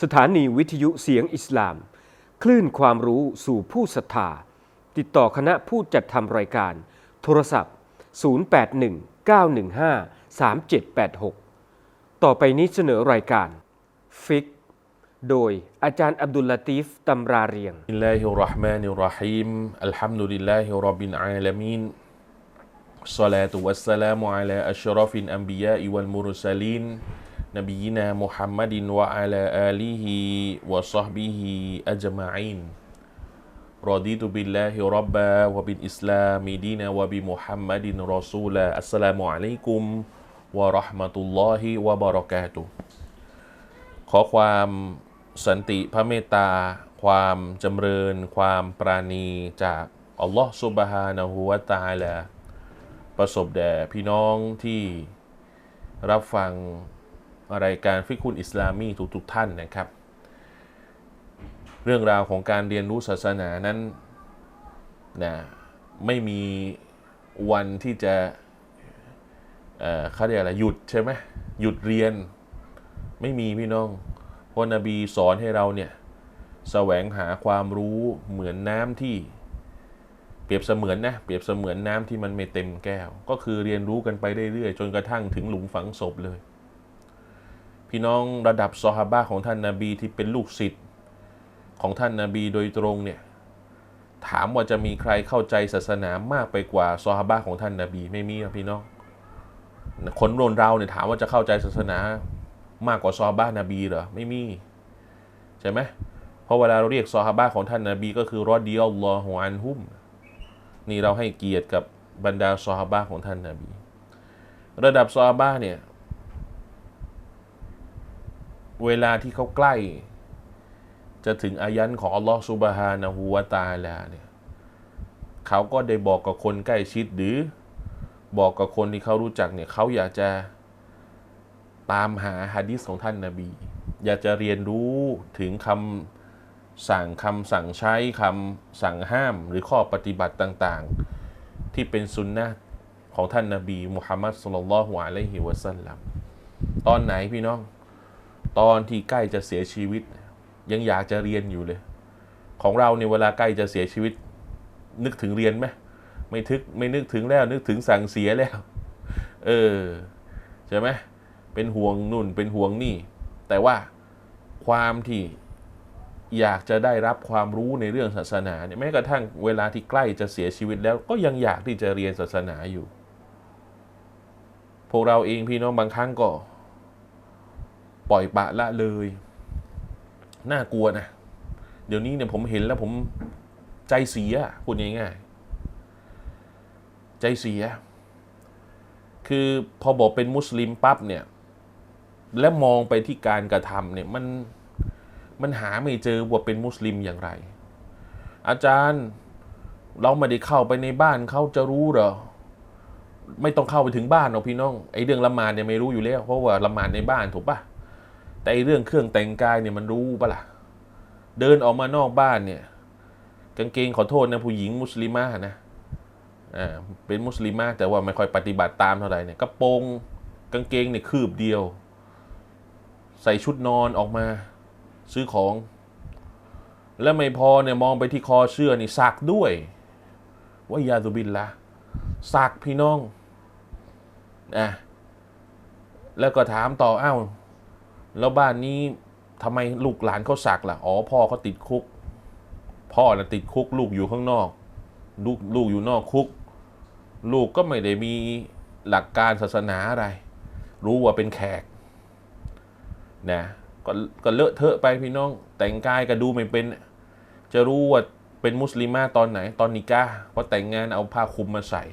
สถานีวิทยุเสียงอิสลาม คลื่นความรู้สู่ผู้ศรัทธา ติดต่อคณะผู้จัดทำรายการ โทรศัพท์ 0819153786 ต่อไปนี้เสนอรายการ ฟิก โดยอาจารย์อับดุลลาตีฟตำราเรียง بسم الله الرحمن الرحيم الحمد لله رب العالمين الصلاة والسلام على أشرف الأنبياء والمرسلين นบีนามุฮัมมัดินวะอัลาอาลีฮิวะซอฮบิฮิอัจมาอินรอดีตุบิลลาฮิรับบะวะบินอิสลามีดีนาวะบิมุฮัมมัดินรอซูลาอัสสลามุอะลัยกุมวะราะห์มะตุลลอฮิวะบะเราะกาตุขอความสันติพระเมตตา ความจำเริญ ความปราณีจากอัลลอฮ์ซุบฮานะฮูวะตาลาประสบแด่พี่น้องที่รับฟัง รายการฟิกคุณอิสลามีทุกๆท่านนะครับ เรื่องราวของการเรียนรู้ศาสนานั้นนะไม่มีวันที่จะเอ่อเขาเรียกอะไรหยุดใช่ไหมหยุดเรียนไม่มีพี่น้องเพราะนบีสอนให้เราเนี่ยแสวงหาความรู้เหมือนน้ำที่ เปรียบเสมือนนะเปรียบเสมือนน้ำที่มันไม่เต็มแก้ว ก็คือเรียนรู้กันไปเรื่อยๆจนกระทั่งถึงหลุมฝังศพเลย พี่น้องระดับซอฮาบะของท่านนาบีที่เป็นลูกศิษย์ของท่านนาบีโดยตรงเนี่ยถามว่าจะมีใครเข้าใจศาสนามากไปกว่าซอฮาบะของท่านนาบีไม่มีนะพี่น้อง คนรุ่นเราเนี่ยถามว่าจะเข้าใจศาสนามากกว่าซอฮาบะนบีเหรอไม่มีใช่ไหมเพราะเวลาเราเรียกซอฮาบะของท่านนาบีก็คือรอดีอัลลอฮุอันฮุมนี่เราให้เกียรติกับบรรดาซอฮาบะของท่านนาบี ระดับซอฮาบะเนี่ย เวลาที่เขาใกล้ จะถึงอายันของอัลลอฮฺซุบฮานะฮูวาตาลาเนี่ยเขาก็ได้บอกกับคนใกล้ชิดหรือบอกกับคนที่เขารู้จักเนี่ยเขาอยากจะตามหาฮะดิษของท่านนาบี อยากจะเรียนรู้ถึงคำสั่งคำสั่งใช้คำสั่งห้ามหรือข้อปฏิบัติต่างๆ ที่เป็นสุนนะของท่านนาบีมุฮัมมัดสุลลัลลอฮุอะลัยฮิวะสัลลัมตอนไหนพี่น้อง ตอนที่ใกล้จะเสียชีวิต ยังอยากจะเรียนอยู่เลย ของเราเนี่ยเวลาใกล้จะเสียชีวิต นึกถึงเรียนไหมไม่ทึกไม่นึกถึงแล้ว นึกถึงสั่งเสียแล้ว เออใช่ไหมเป็นห่วงนุ่นเป็นห่วงนี่ แต่ว่าความที่อยากจะได้รับความรู้ในเรื่องศาสนาเนี่ยแม้กระทั่งเวลาที่ใกล้จะเสียชีวิตแล้ว ก็ยังอยากที่จะเรียนศาสนาอยู่ พวกเราเองพี่น้องบางครั้งก็ ปล่อยปะละเลย น่ากลัวนะ เดี๋ยวนี้เนี่ยผมเห็นแล้วผมใจเสียพูดง่ายๆใจเสีย คือพอบอกเป็นมุสลิมปั๊บเนี่ย และมองไปที่การกระทำเนี่ยมันมันหาไม่เจอว่าเป็นมุสลิมอย่างไร อาจารย์เราไม่ได้เข้าไปในบ้านเขาจะรู้เหรอไม่ต้องเข้าไปถึงบ้านหรอกพี่น้องไอ้เรื่องละหมาดเนี่ยไม่รู้อยู่แล้ว เพราะว่าละหมาดในบ้านถูกปะ แต่ไอเรื่องเครื่องแต่งกายเนี่ยมันรู้ปะล่ะ เดินออกมานอกบ้านเนี่ย กางเกงขอโทษนะผู้หญิงมุสลิมานะอ่าเป็นมุสลิมาแต่ว่าไม่ค่อยปฏิบัติตามเท่าไหร่เนี่ยกระโปรงกางเกงเนี่ยคืบเดียว ใส่ชุดนอนออกมา ซื้อของ แล้วไม่พอเนี่ยมองไปที่คอเสื้อนี่สักด้วยว่ายาตุบินละสักพี่น้องอะแล้วก็ถามต่ออ้าว แล้วบ้านนี้ทำไมลูกหลานเขาสักล่ะ อ๋อพ่อเขาติดคุก พ่อน่ะติดคุก ลูกอยู่ข้างนอก ลูกลูกอยู่นอกคุก ลูกก็ไม่ได้มีหลักการศาสนาอะไร รู้ว่าเป็นแขกนะก็ก็เลอะเทอะไปพี่น้อง แต่งกายก็ดูไม่เป็น จะรู้ว่าเป็นมุสลิมาตอนไหน ตอนนิกาเพราะแต่งงานเอาผ้าคลุมมาใส่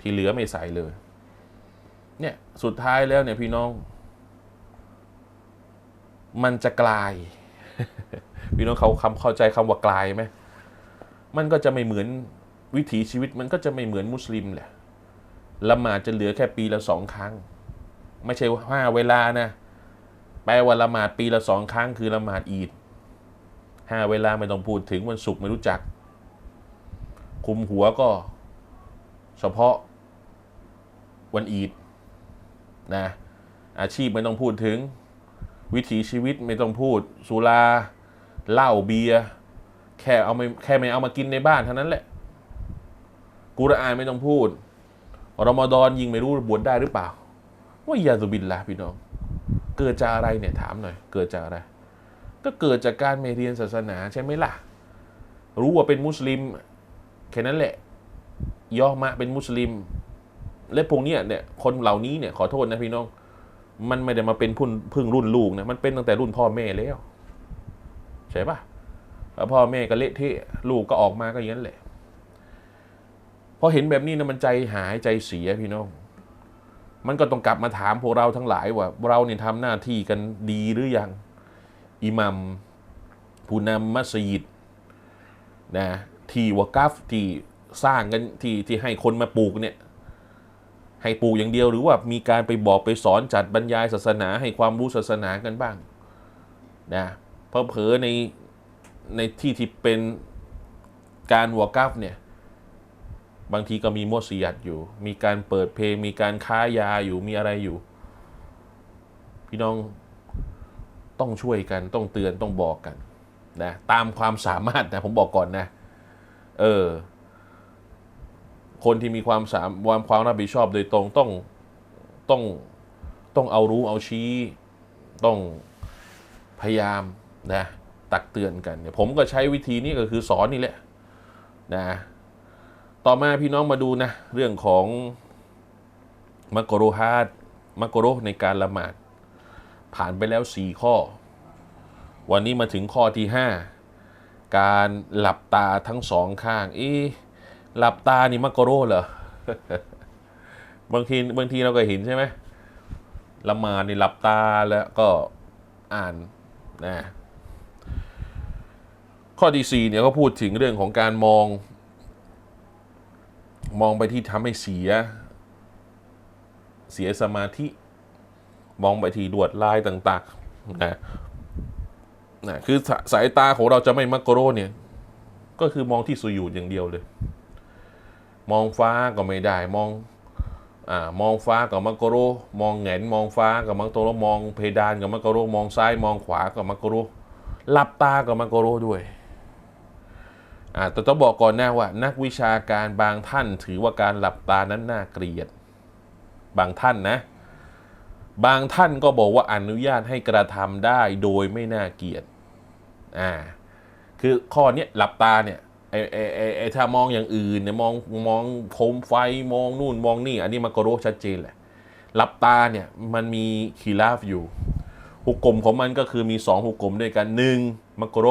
ที่เหลือไม่ใส่เลย เนี่ยสุดท้ายแล้วเนี่ยพี่น้อง มันจะกลาย พี่น้องเขาคำเข้าใจคำว่ากลายไหมมันก็จะไม่เหมือนวิถีชีวิตมันก็จะไม่เหมือนมุสลิมแหละละหมาดจะเหลือแค่ปีละสองครั้ง ไม่ใช่ห้าเวลานะแปลว่าละหมาดปีละสองครั้งคือละหมาดอีดห้าเวลาไม่ต้องพูดถึงวันศุกร์ไม่รู้จัก คุมหัวก็ เฉพาะวันอีดนะอาชีพไม่ต้องพูดถึง วิถีชีวิตไม่ต้องพูด สุราเหล้าเบียร์แค่เอาไม่แค่ไม่เอามากินในบ้านเท่านั้นแหละ กุรอานไม่ต้องพูดรอมฎอนยิงไม่รู้บวชได้หรือเปล่า ว่ายาสุบินละพี่น้อง เกิดจากอะไรเนี่ยถามหน่อย เกิดจากอะไร ก็เกิดจากการไม่เรียนศาสนาใช่ไหมล่ะ รู้ว่าเป็นมุสลิม แค่นั้นแหละย่อมาเป็นมุสลิม และพวกเนี้ยเนี่ยคนเหล่านี้เนี่ยขอโทษนะพี่น้อง มันไม่ได้มาเป็นพุ่นพึ่งรุ่นลูกนะมันเป็นตั้งแต่รุ่นพ่อแม่แล้วใช่ปะแล้วพ่อแม่ก็เละเทะลูกก็ออกมาก็อย่างนั้นแหละพอเห็นแบบนี้นะมันใจหายใจเสียพี่น้อง มันก็ต้องกลับมาถามพวกเราทั้งหลายว่า เราเนี่ยทำหน้าที่กันดีหรือยังอิหมัมผู้นำมัสยิดนะที่วากัฟที่สร้างกันที่ที่ให้คนมาปลูกเนี่ย ให้ปลูกอย่างเดียวหรือว่ามีการไปบอกไปสอนจัดบรรยายศาสนาให้ความรู้ศาสนากันบ้างนะเพอเผอในในที่ที่เป็นการวากัฟเนี่ยบางทีก็มีมัสยิดอยู่ มีการเปิดเพลง มีการค้ายาอยู่มีอะไรอยู่ พี่น้องต้องช่วยกันต้องเตือนต้องบอกกันนะตามความสามารถนะผมบอกก่อนนะ เออ คนที่มีความสามความความรับผิดชอบโดยตรงต้องต้องต้องเอารู้เอาชี้ ต้องพยายามนะตักเตือนกันเนี่ยผมก็ใช้วิธีนี้ก็คือสอนนี่แหละนะต่อมาพี่น้องมาดูนะ เรื่องของมักโรฮาดมักโรในการละหมาด ผ่านไปแล้วสี่ข้อ วันนี้มาถึงข้อที่ห้าการหลับตาทั้งสองข้างเอ๊ะ หลับตานี่มักโกโรเหรอ บางทีบางทีเราก็เห็นใช่ไหมละมานี่หลับตาแล้วก็อ่านนะข้อที่สี่เนี่ยก็พูดถึงเรื่องของการมอง มองไปที่ทำให้เสีย เสียสมาธิ มองไปที่ดวดลายต่างๆนะนะคือสสายตาของเราจะไม่มักโกโรเนี่ย ก็คือมองที่สุญูดอย่างเดียวเลย มองฟ้าก็ไม่ได้มองอ่ามองฟ้ากับมักโกโรมองแหงนมองฟ้ากับมักโกโรมองเพดานกับมักโกโรมองซ้ายมองขวากับมักโกโรหลับตากับมักโกโรด้วยอ่าแต่ต้องบอกก่อนหน้าว่า นักวิชาการบางท่านถือว่าการหลับตานั้นน่าเกลียด บางท่านนะ บางท่านก็บอกว่าอนุญาตให้กระทำได้โดยไม่น่าเกลียดอ่าคือข้อนี้หลับตาเนี่ย ไอ้ไอ้ไอ้ไอ้ถ้ามองอย่างอื่นเนี่ยมองมองโคมไฟมองนู่นมองนี่ อันนี้มันก็รู้ชัดเจนแหละหลับตาเนี่ยมันมีคีราฟอยู่ หุกกลมของมันก็คือมีสองหุกกลมด้วยกันหนึ่งมักโร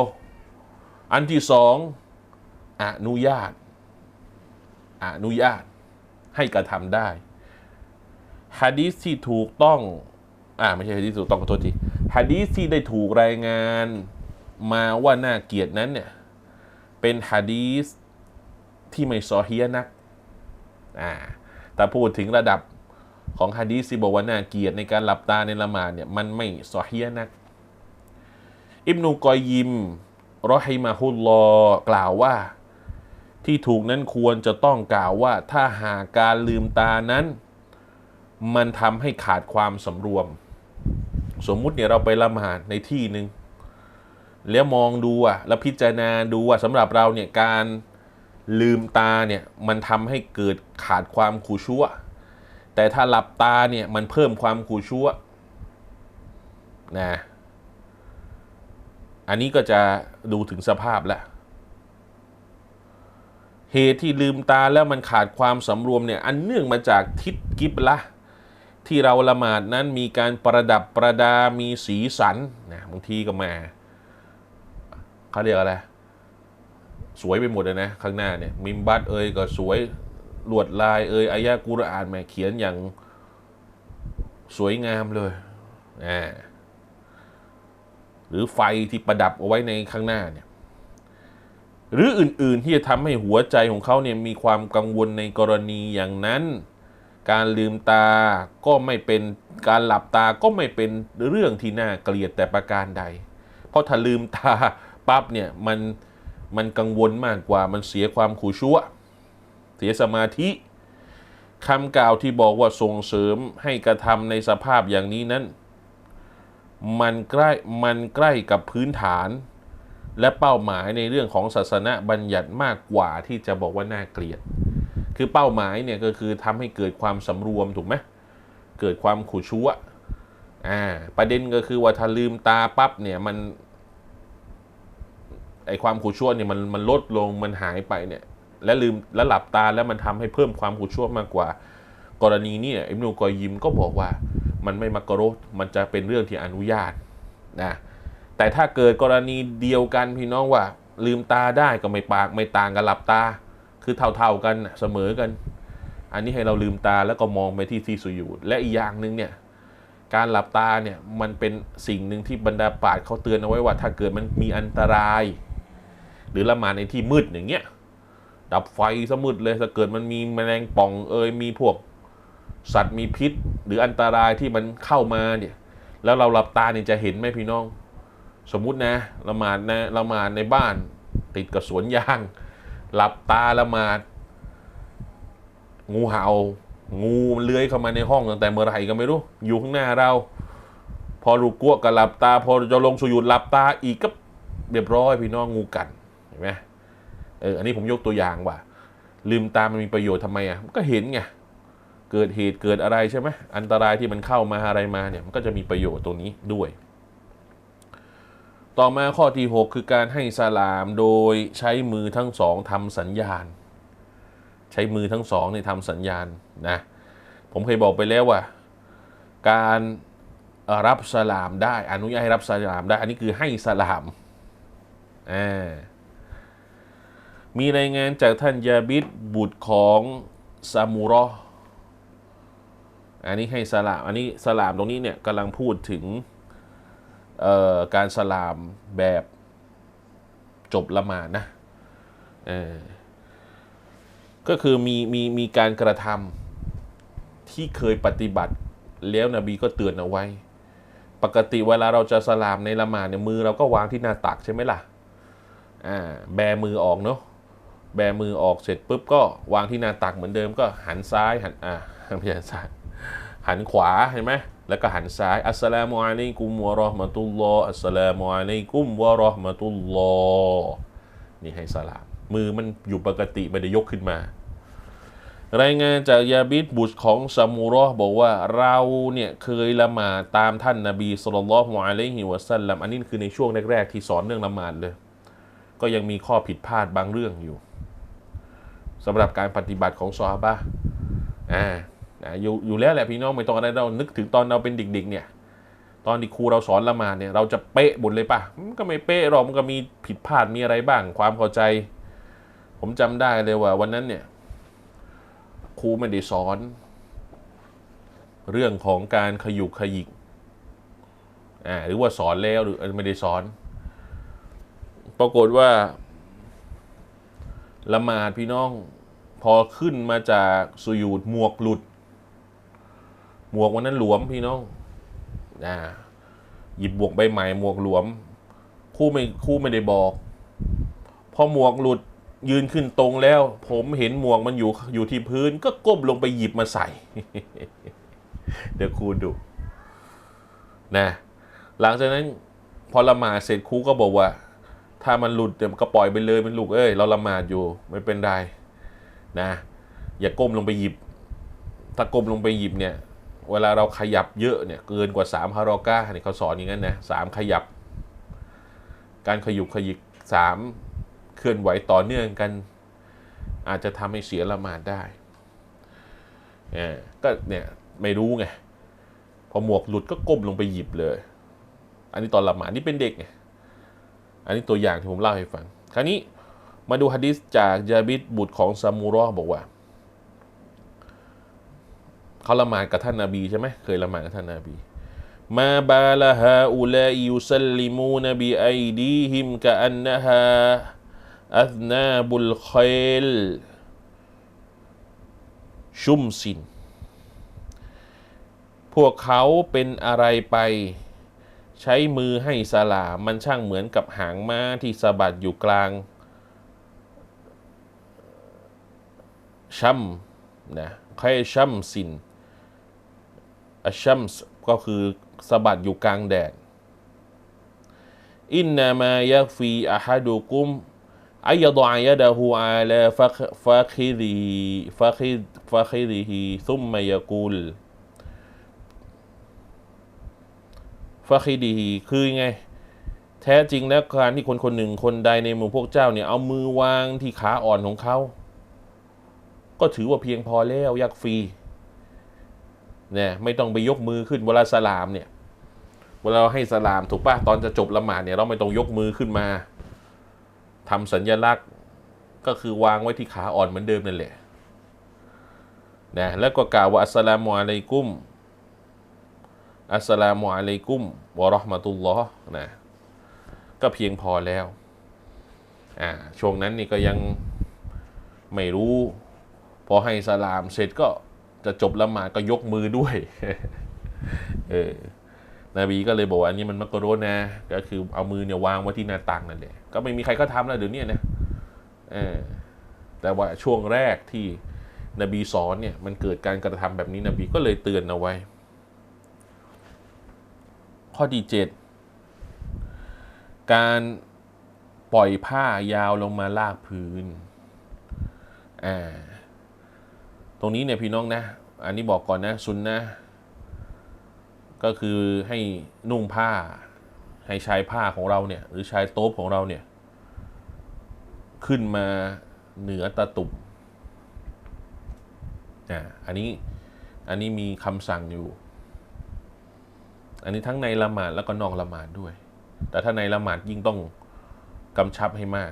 อันที่สองอนุญาต อนุญาตให้กระทำได้ฮะดีษที่ถูกต้องอ่าไม่ใช่ฮะดีษที่ถูกต้องขอโทษทีฮะดีษที่ได้ถูกรายงานมาว่าน่าเกลียดนั้นเนี่ย เป็นฮะดีษที่ไม่ซอเฮียนักอ่าแต่พูดถึงระดับของฮะดีษที่บอกว่าน่าเกียดในการหลับตาในละหมาดเนี่ยมันไม่ซอเฮียนัก อิบนุกอยยิมรอฮิมาฮุลลอกล่าวว่า ที่ถูกนั้นควรจะต้องกล่าวว่าถ้าหากการลืมตานั้น มันทำให้ขาดความสำรวม สมมุติเนี่ยเราไปละหมาดในที่หนึ่ง แล้วมองดูอะแล้วพิจารณาดูว่าสำหรับเราเนี่ยการลืมตาเนี่ยมันทำให้เกิดขาดความขู่ชั่ว แต่ถ้าหลับตาเนี่ยมันเพิ่มความขู่ชั่วนะอันนี้ก็จะดูถึงสภาพแล้วเหตุที่ลืมตาแล้วมันขาดความสำรวมเนี่ยอันเนื่องมาจากทิศกิบละที่เราละหมาดนั้นมีการประดับประดามีสีสันนะบางทีก็มา เขาเรียกอะไร สวยไปหมดเลยนะข้างหน้าเนี่ย มิมบัตเอยก็สวยลวดลายเอยอายะกุรอานแม่เขียนอย่างสวยงามเลยอ่าหรือไฟที่ประดับเอาไว้ในข้างหน้าเนี่ยหรืออื่นๆที่จะทำให้หัวใจของเขาเนี่ยมีความกังวลในกรณีอย่างนั้น การลืมตาก็ไม่เป็นการหลับตาก็ไม่เป็นเรื่องที่น่าเกลียดแต่ประการใด เพราะถ้าลืมตา ปั๊บเนี่ยมันมันกังวลมากกว่ามันเสียความขู่ชั่ว เสียสมาธิคำกล่าวที่บอกว่าส่งเสริมให้กระทำในสภาพอย่างนี้นั้น มันใกล้มันใกล้กับพื้นฐาน และเป้าหมายในเรื่องของศาสนาบัญญัติมากกว่าที่จะบอกว่าน่าเกลียด คือเป้าหมายเนี่ยก็คือทำให้เกิดความสำรวมถูกไหมเกิดความขุชัวอ่าประเด็นก็คือว่าถ้าลืมตาปั๊บเนี่ยมัน ไอความขุชัวเนี่ยมันมันลดลงมันหายไปเนี่ย และลืมและหลับตาแล้วมันทำให้เพิ่มความขุชัวมากกว่า กรณีเนี้อิมนุกอยิมก็บอกว่ามันไม่มักกะโรห์มันจะเป็นเรื่องที่อนุญาตนะแต่ถ้าเกิดกรณีเดียวกันพี่น้องว่า ลืมตาได้ก็ไม่ปากไม่ต่างกับหลับตา คือเท่าๆกันเสมอกัน อันนี้ให้เราลืมตาแล้วก็มองไปที่ที่สุญูดและอีกอย่างหนึ่งเนี่ยการหลับตาเนี่ยมันเป็นสิ่งหนึ่งที่บรรดาปาชญ์เขาเตือนเอาไว้ว่า ถ้าเกิดมันมีอันตราย หรือละหมาดในที่มืดอย่างเงี้ยดับไฟซะมืดเลยถ้าเกิดมันมีแมลงป่องเอยมีพวกสัตว์มีพิษ หรืออันตรายที่มันเข้ามาเนี่ย แล้วเราหลับตาเนี่ยจะเห็นไหมพี่น้อง สมมุตินะละหมาดนะละหมาดในบ้าน ติดกับสวนยาง หลับตาละหมาด งูเห่า งูเลื้อยเข้ามาในห้องตั้งแต่เมื่อไหร่ก็ไม่รู้ อยู่ข้างหน้าเรา พอรูกัวกับหลับตา พอจะลงสุยุดหลับตาอีกก็เรียบร้อยพี่น้องงูกัด ห็นไหมเอออันนี้ผมยกตัวอย่างว่า ลืมตามันมีประโยชน์ทำไมอะมันก็เห็นไงเกิดเหตุเกิดอะไรใช่ไหมอันตรายที่มันเข้ามาอะไรมาเนี่ยมันก็จะมีประโยชน์ตรงนี้ด้วย ต่อมาข้อที่ 6 คือการให้สลามโดยใช้มือทั้งสองทำสัญญาณ ใช้มือทั้งสองในทำสัญญาณนะผมเคยบอกไปแล้วว่า การรับสลามได้อนุญาตให้รับสลามได้ อันนี้คือให้สลามอ่า มีรายงานจากท่านยาบิดบุตรของซามูรออันนี้ให้สลาม อันนี้สลามตรงนี้เนี่ยกำลังพูดถึงการสลามแบบจบละมานะก็คือมีมีมีการกระทำที่เคยปฏิบัติแล้วนบีก็เตือนเอาไว้ ปกติเวลาเราจะสลามในละหมาดเนี่ยมือเราก็วางที่หน้าตักใช่ไหมล่ะ อ่า แบมือออกเนาะ แบมือออกเสร็จปุ๊บก็วางที่หน้าตักเหมือนเดิมก็หันซ้ายหันอ่าไม่ใช่ซ้ายหันขวาเห็นไหมแล้วก็หันซ้ายอัสสลามุอะลัยกุมวะเราะห์มะตุลลอฮ์อัสสลามุอะลัยกุมวะเราะห์มะตุลลอฮ์นี่ให้สลาม มือมันอยู่ปกติไม่ได้ยกขึ้นมา รายงานจากยาบิดบุตรของซามูรอบอกว่าเราเนี่ยเคยละหมาดตามท่านนบีสุลต่านละฮ์อะลัยฮิวะสัลลัมอันนี้คือในช่วงแรกๆที่สอนเรื่องละหมาดเลย ก็ยังมีข้อผิดพลาดบางเรื่องอยู่ สำหรับการปฏิบัติของซอฮาบะอ่าอยู่อยู่แล้วแหละพี่น้องไม่ต้องอะไรเรานึกถึงตอนเราเป็นเด็กๆเนี่ยตอนที่ครูเราสอนละมาดเนี่ยเราจะเป๊ะหมดเลยปะมันก็ไม่เป๊ะหรอกมันก็มีผิดพลาดมีอะไรบ้าง ความเข้าใจ ผมจำได้เลยว่า วันนั้นเนี่ยครูไม่ได้สอน เรื่องของการขยุกขยิกอ่าหรือว่าสอนแล้วหรือไม่ได้สอน ปรากฏว่าละหมาดพี่น้อง พอขึ้นมาจากสุยูดหมวกหลุด หมวกวันนั้นหลวมพี่น้องอ่าหยิบหมวกใบใหม่หมวกหลวม คู่ไม่คู่ไม่ได้บอก พอหมวกหลุดยืนขึ้นตรงแล้ว ผมเห็นหมวกมันอยู่อยู่ที่พื้น ก็ก้มลงไปหยิบมาใส่ เดี๋ยวครูดูนะหลังจากนั้นพอละหมาดเสร็จครูก็บอกว่า ถ้ามันหลุดเดี๋ยวก็ปล่อยไปเลยมันลูกเอ้ยเราละหมาดอยู่ไม่เป็นไร นะอย่าก้มลงไปหยิบ ถ้าก้มลงไปหยิบเนี่ย เวลาเราขยับเยอะเนี่ยเกินกว่าสามฮารอก้าเนี่ยเขาสอนอย่างนั้นนะสามขยับ การขยุกขยิกสามเคลื่อนไหวต่อเนื่องกัน อาจจะทำให้เสียละหมาดได้เนี่ยก็เนี่ยไม่รู้ไงพอหมวกหลุดก็ก้มลงไปหยิบเลย อันนี้ตอนละหมาดนี่เป็นเด็กไงอันนี้ตัวอย่างที่ผมเล่าให้ฟัง คราวนี้ มาดูฮะดิษจากยาบิดบุตรของซามูรอบอกว่าเขาละหมาดกับท่านนาบีใช่ไหมเคยละหมาดกับท่านนาบีมาบาลาฮาอุลายุสลิมูนบีไอดีฮิมกะอันนะฮาอัธนาบุลคอยลชุมสิน พวกเขาเป็นอะไรไป ใช้มือให้สลา มันช่างเหมือนกับหางม้าที่สะบัดอยู่กลาง ชัมนะใครชัมสินอัชัมส์ก็คือสะบัดอยู่กลางแดดอินนามายักฟีอะฮัดุกุมอายดะยะดะฮูอาลาฟักฟักฮิดีฟักฮิดฟักฮิดีฮีซุมมายะกูลฟักฮิดีฮีคือไง แท้จริงแล้วการที่คนคนหนึ่งคนใดในหมู่พวกเจ้าเนี่ย เอามือวางที่ขาอ่อนของเขา ก็ถือว่าเพียงพอแล้วยักฟรีเนี่ยไม่ต้องไปยกมือขึ้นเวลาสลามเนี่ยเวลาเราให้สลามถูกป่ะตอนจะจบละหมาดเนี่ยเราไม่ต้องยกมือขึ้นมาทำสัญลักษณ์ก็คือวางไว้ที่ขาอ่อนเหมือนเดิมนั่นแหละนะแล้วก็กล่าวว่าอัสสลามุอะลัยกุมอัสสลามุอะลัยกุมวะราะห์มะตุลลอฮ์นะก็เพียงพอแล้วอ่าช่วงนั้นนี่ก็ยังไม่รู้ พอให้สลามเสร็จก็จะจบละหมาดก็ยกมือด้วย เออนบีก็เลยบอกว่าอันนี้มันมักกะโรนะ ก็คือเอามือเนี่ยวางไว้ที่หน้าต่างนั่นแหละก็ไม่มีใครก็ทำแล้วเดี๋ยวนี้นะเออแต่ว่าช่วงแรกที่นบีสอนเนี่ยมันเกิดการกระทำแบบนี้นบีก็เลยเตือนเอาไว้ ข้อที่เจ็ดการปล่อยผ้ายาวลงมาลากพื้นอ่า ตรงนี้เนี่ยพี่น้องนะ อันนี้บอกก่อนนะซุนนะก็คือให้นุ่งผ้า ให้ชายผ้าของเราเนี่ย หรือชายโต๊ะของเราเนี่ย ขึ้นมาเหนือตะตุ่มอ่าอันนี้อันนี้มีคำสั่งอยู่ อันนี้ทั้งในละหมาดแล้วก็นอกละหมาดด้วย แต่ถ้าในละหมาดยิ่งต้องกำชับให้มาก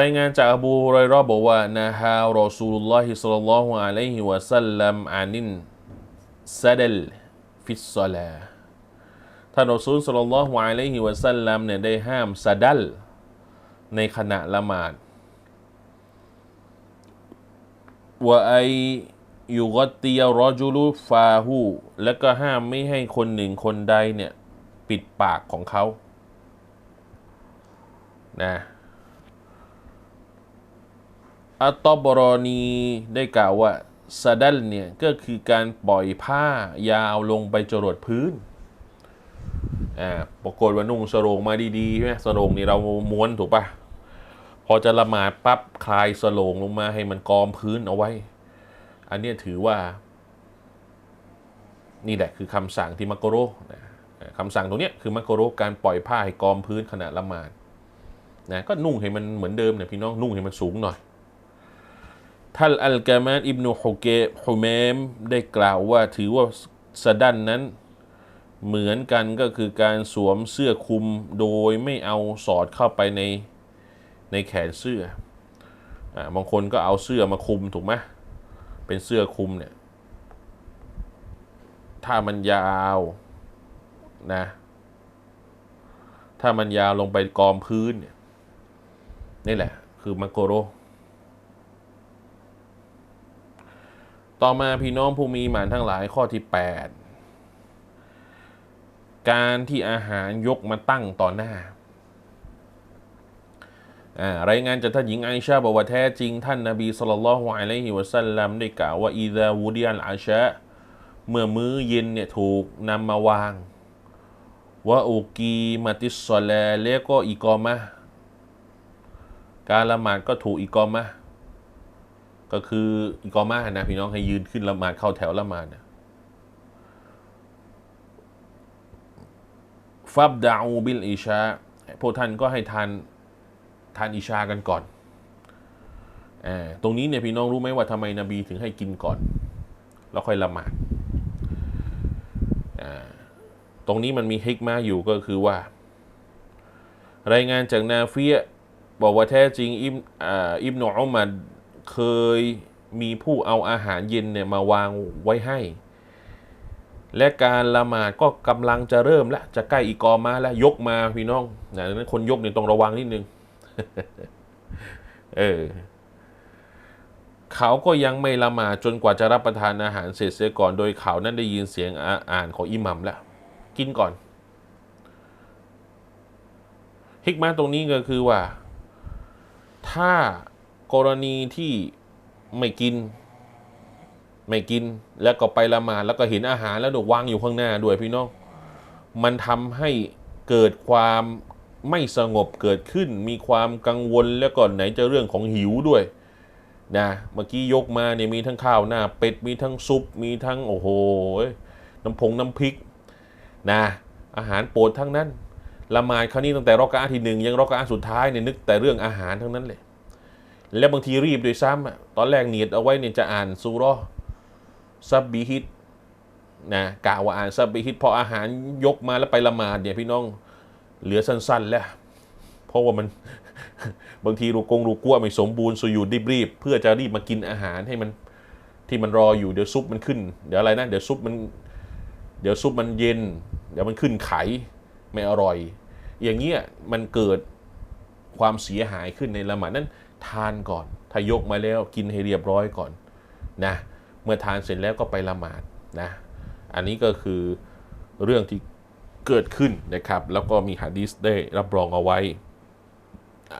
รายงานจากอบูไรราบอกว่านะฮารอซูลุลลอฮิศ็อลลัลลอฮุอะลัยฮิวะซัลลัมอานินซะดัลฟิสซอลาท่านรอซูลศ็อลลัลลอฮุอะลัยฮิวะซัลลัมเนี่ยได้ห้ามซะดัลในขณะละหมาดว่าไอยุกตียรอจุลุฟาหูแล้วก็ห้ามไม่ให้คนหนึ่งคนใดเนี่ย ปิดปากของเขานะ อัตตบรอนีได้กล่าวว่าซาดัลเนี่ยก็คือการปล่อยผ้ายาวลงไปจรดพื้นอ่าปรากฏว่านุ่งสรงมาดีๆใช่ไหมสรงนี่เราม้วนถูกปะพอจะละหมาดปั๊บคลายสโลงลงมาให้มันกอมพื้นเอาไว้ อันนี้ถือว่า นี่แหละคือคำสั่งที่มักโกโรนะคำสั่งตรงนี้คือมักโกโรการปล่อยผ้าให้กอมพื้นขณะละหมาดนะก็นุ่งให้มันเหมือนเดิมเนี่ยพี่น้องนุ่งให้มันสูงหน่อย ท่านอัลกามานอิบนุฮุเกฮุเมมได้กล่าวว่าถือว่าสะดันนั้นเหมือนกันก็คือการสวมเสื้อคลุมโดยไม่เอาสอดเข้าไปในในแขนเสื้ออ่าบางคนก็เอาเสื้อมาคลุมถูกไหมเป็นเสื้อคลุมเนี่ยถ้ามันยาวนะถ้ามันยาวลงไปกองพื้นเนี่ยนี่แหละคือมักโกโร ต่อมาพี่น้องผู้มีหมานทั้งหลายข้อที่ 8 การที่อาหารยกมาตั้งต่อหน้ารายงานจากท่านหญิงไอชาบอกว่าแท้จริงท่านนบีสุลต่านละฮ์อะลัยฮิวะสัลลัมได้กล่าวว่าอีดาวูดิยัลอาชะเมื่อมื้อเย็นเนี่ยถูกนำมาวางว่าอุกีมาติสซอลาแล้วก็อีกอมะการละหมาดก็ถูกอีกอมะ ก็คือกอมะห์นะพี่น้องให้ยืนขึ้นละหมาดเข้าแถวละหมาดนะฟับดาอูบิลอิชาพวกท่านก็ให้ทานทานอิชากันก่อนอตรงนี้เนี่ยพี่น้องรู้ไหมว่าทำไมนบีถึงให้กินก่อน แล้วค่อยละหมาดตรงนี้มันมีฮิกมาอยู่ก็คือว่า รายงานจากนาเฟียบอกว่าแท้จริงอิบอ,อิบนอุมัด เคยมีผู้เอาอาหารเย็นเนี่ยมาวางไว้ให้ และการละหมาดก็กำลังจะเริ่มแล้วจะใกล้อีกอมาแล้วยกมาพี่น้องนะดังนั้นคนยกเนี่ยต้องระวังนิดนึง เออเขาก็ยังไม่ละหมาดจนกว่าจะรับประทานอาหารเสร็จเสียก่อน โดยเขานั้นได้ยินเสียงอ่าอ่านของอิหมัมแล้ว กินก่อน ฮิกมาตรงนี้ก็คือว่า ถ้า กรณีที่ไม่กิน ไม่กินแล้วก็ไปละหมาดแล้วก็เห็นอาหารแล้วดวางอยู่ข้างหน้าด้วยพี่น้อง มันทำให้เกิดความไม่สงบเกิดขึ้น มีความกังวลแล้วก็ไหนจะเรื่องของหิวด้วยนะเมื่อกี้ยกมาเนี่ยมีทั้งข้าวหน้าเป็ดมีทั้งซุป มีทั้งโอ้โหน้ำพงน้ำพริกนะอาหารโปรดทั้งนั้นละหมาดคราวนี้ตั้งแต่รอกะอาที่หนึ่งยังรอกะอาสุดท้ายเนี่ยนึกแต่เรื่องอาหารทั้งนั้นเลย แล้วบางทีรีบด้วยซ้ำตอนแรกเนียดเอาไว้เนี่ยจะอ่านซูราะห์ซับบีฮิตนะกะว่าอ่านซับบีฮิตพออาหารยกมาแล้วไปละหมาดเนี่ยพี่น้องเหลือสั้นๆ แล้ว เพราะว่ามันบางทีรูกงรูกัวไม่สมบูรณ์สุยูดรีบเพื่อจะรีบมากินอาหารให้มันที่มันรออยู่เดี๋ยวซุปมันขึ้น เดี๋ยวอะไรนะเดี๋ยวซุปมันเดี๋ยวซุปมันเย็น เดี๋ยวมันขึ้นไขไม่อร่อย อย่างเงี้ยมันเกิดความเสียหายขึ้นในละหมาดนั้น ทานก่อน ถ้ายกมาแล้วกินให้เรียบร้อยก่อนนะเมื่อทานเสร็จแล้วก็ไปละหมาดนะอันนี้ก็คือเรื่องที่เกิดขึ้นนะครับ แล้วก็มีหะดีษได้รับรองเอาไว้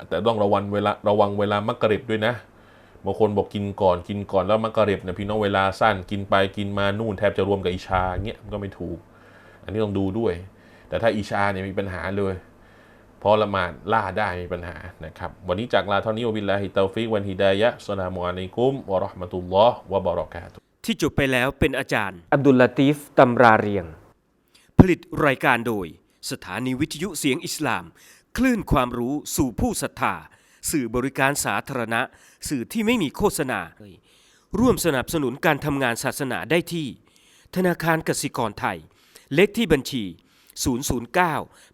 แต่ต้องระวังเวลาระวังเวลามักกะริบด้วยนะบางคนบอกกินก่อนกินก่อนแล้วมักกะริบเนี่ยพี่น้องเวลาสั้นกินไปกินมานู่นแทบจะรวมกับอิชาเงี้ยมันก็ไม่ถูก อันนี้ต้องดูด้วย แต่ถ้าอิชาเนี่ยมีปัญหาเลย พราะละหมาดล่าได้มีปัญหานะครับ วันนี้จากลาเท่านี้วะบิลลาฮิตาฟิกวันฮิดายะฮ์สลามุอะลัยกุมวะเราะห์มะตุลลอฮ์วะบะเราะกาตุฮ์ที่จบไปแล้วเป็นอาจารย์ อับดุลลาตีฟตำราเรียง ผลิตรายการโดย สถานีวิทยุเสียงอิสลาม คลื่นความรู้สู่ผู้ศรัทธา สื่อบริการสาธารณะ สื่อที่ไม่มีโฆษณา ร่วมสนับสนุนการทำงานศาสนาได้ที่ ธนาคารกสิกรไทย เลขที่บัญชี 009